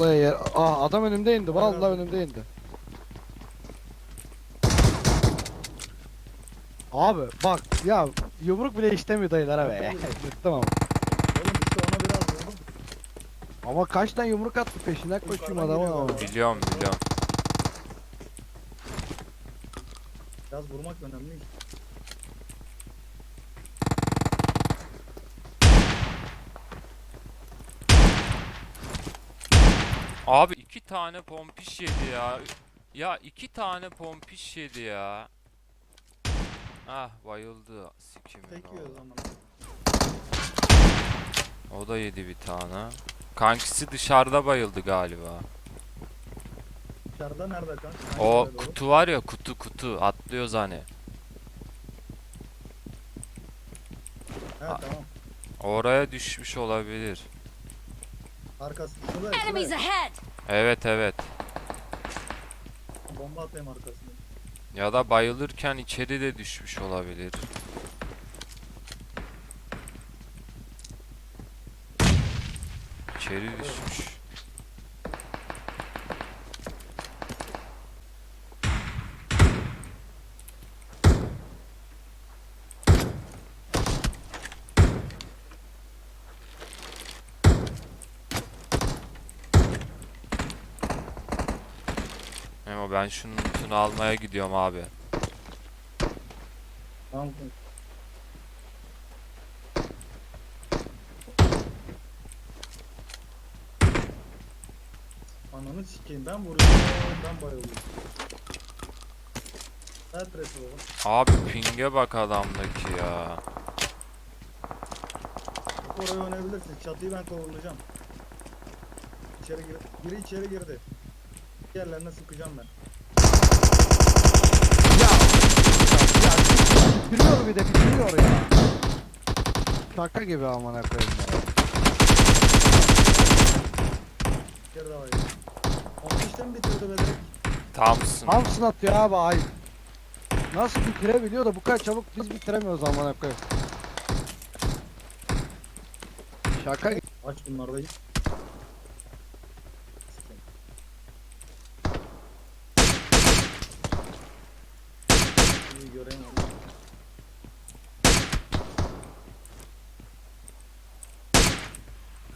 Vallahi yer. Aa adam önümde indi. Vallahi önümde indi. Abi bak ya yumruk bile işlemiyor dayılara be. Bıktım ama. Oğlum işte ona biraz vurdum. Ama kaç tane yumruk attı peşinden koşuyorum adamın ama. Biliyorum biliyorum. Biraz vurmak önemli. Abi iki tane pompiş yedi ya. Ya iki tane pompiş yedi ya. Ah bayıldı sikimin Peki o oğlu. zaman. O da yedi bir tane. Kankisi dışarıda bayıldı galiba. Dışarıda nerede kanka? O Hangi doğru? kutu var ya kutu kutu atlıyoruz hani. He tamam. Oraya düşmüş olabilir. Arkası. Şurada Enemies ahead! Evet evet. Bomba atayım arkasına. Ya da bayılırken içeri de düşmüş olabilir. İçeri düşmüş. Ama ben şunun lootunu almaya gidiyorum abi. Tamam. Ananı sikeyim ben vuruyorum ben bayılıyorum. Her presi baba. Abi pinge bak adamdaki ya. Oraya oynayabilirsin. Çatıyı ben kovurlayacağım. İçeri gir. Biri içeri girdi. Yerlerine sıkacağım ben. Ya. Ya bitiriyor bir de bitiriyor ya. Şaka gibi amına koyayım ya. Bir kere daha var. Bitirdi be direkt? Thompson. Thompson atıyor abi ay. Nasıl bitirebiliyor da bu kadar çabuk biz bitiremiyoruz amına koyayım. Şaka gibi. Aç. Sikeyim.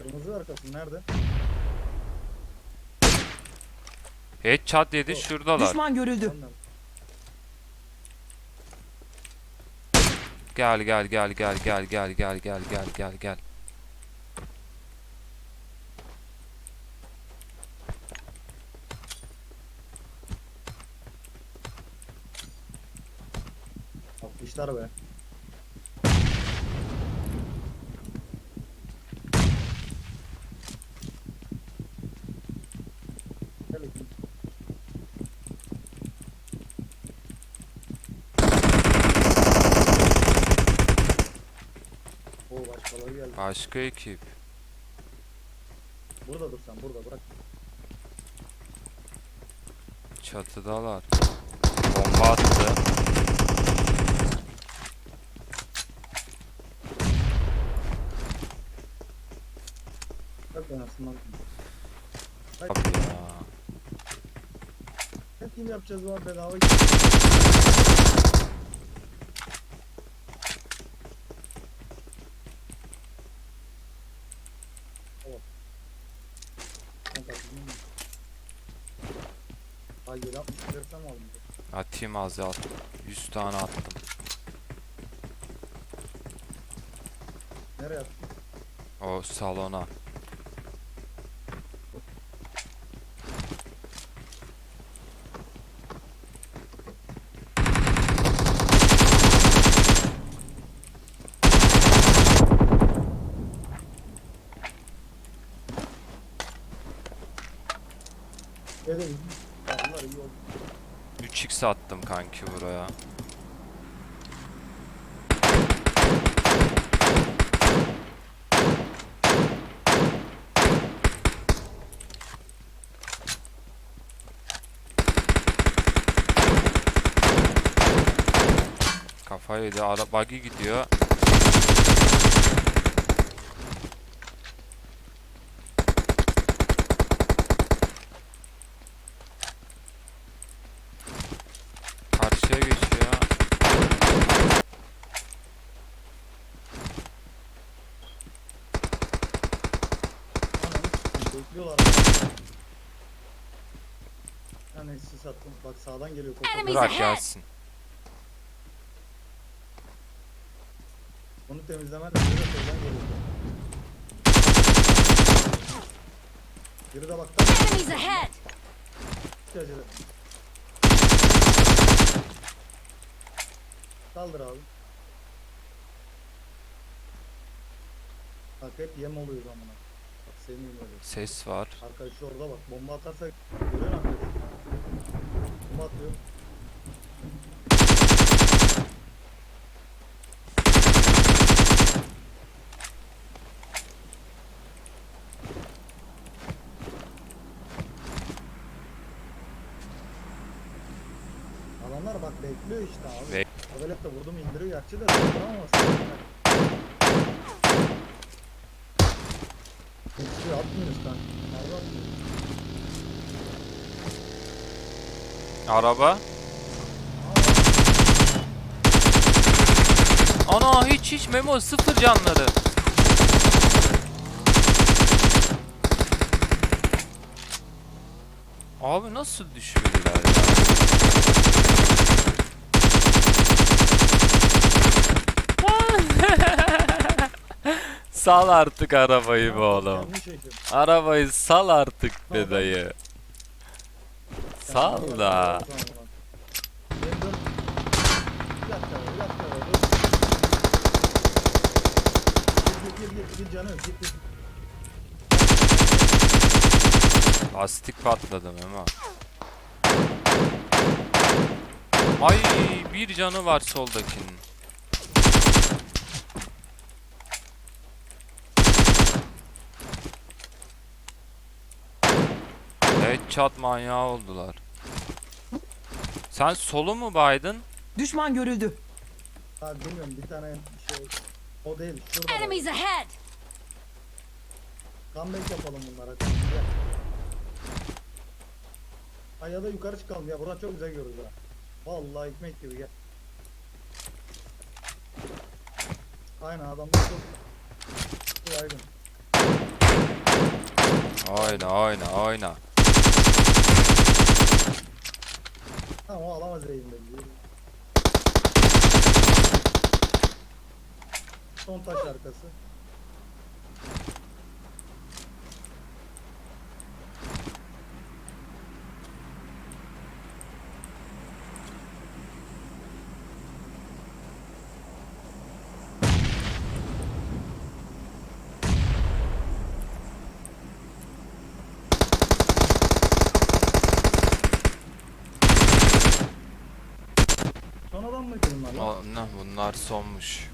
Kırmızı arkası nerede? Headshot yedi şuradalar. Düşman görüldü. Nerede? Gel gel gel gel gel gel gel gel gel gel gel. Atmışlar be. Başka ekip. Burada dur sen burada bırak. Çatıdalar. Bomba attı. Bırak ben aslında. Abi ya. Ne team yapacağız var bedava Hayır yapmış versem aldım. Atayım az ya. 100 tane attım. Nereye attın? O salona. Evet mermisi attım kanki buraya. Kafayı da araba gidiyor. Bekliyorlar. Yani sis attım. Bak sağdan geliyor. Enemies Bırak ahead. gelsin. Onu temizlemen de soldan geliyor. Biri de bak Enemies ahead! acele. Kaldır abi. Bak hep yem oluyor zamana. Öyle. Ses var. Arkadaş orada bak bomba atarsa görüyor arkadaş? Bomba atıyor. Adamlar bak bekliyor işte abi. Bek- Abelet de vurdum indiriyor gerçi de tutturamamaz. Hiçbir atmıyoruz kanka. Nerede atmıyoruz? Araba. Ana hiç hiç Memo sıfır canları. Abi nasıl düşürdüler ya? Sal artık arabayı be oğlum. Arabayı sal artık be dayı. Sal da. Lastik patladı Memo. Ay bir canı var soldakinin. Headshot manyağı oldular. Sen solu mu baydın? Düşman görüldü. Ha bilmiyorum, bir tane şey, o değil, şurada var. Enemies ahead! Comeback yapalım bunlara, gel. Ha ya da yukarı çıkalım ya, buradan çok güzel görürüz ha. Vallahi ekmek gibi gel. Aynen adamlar çok... Aydın. Oyna oyna oyna. Tamam o alamaz eğimde bizi. Son taş arkası. Son adam mıydı bunlar lan? O, ne bunlar sonmuş.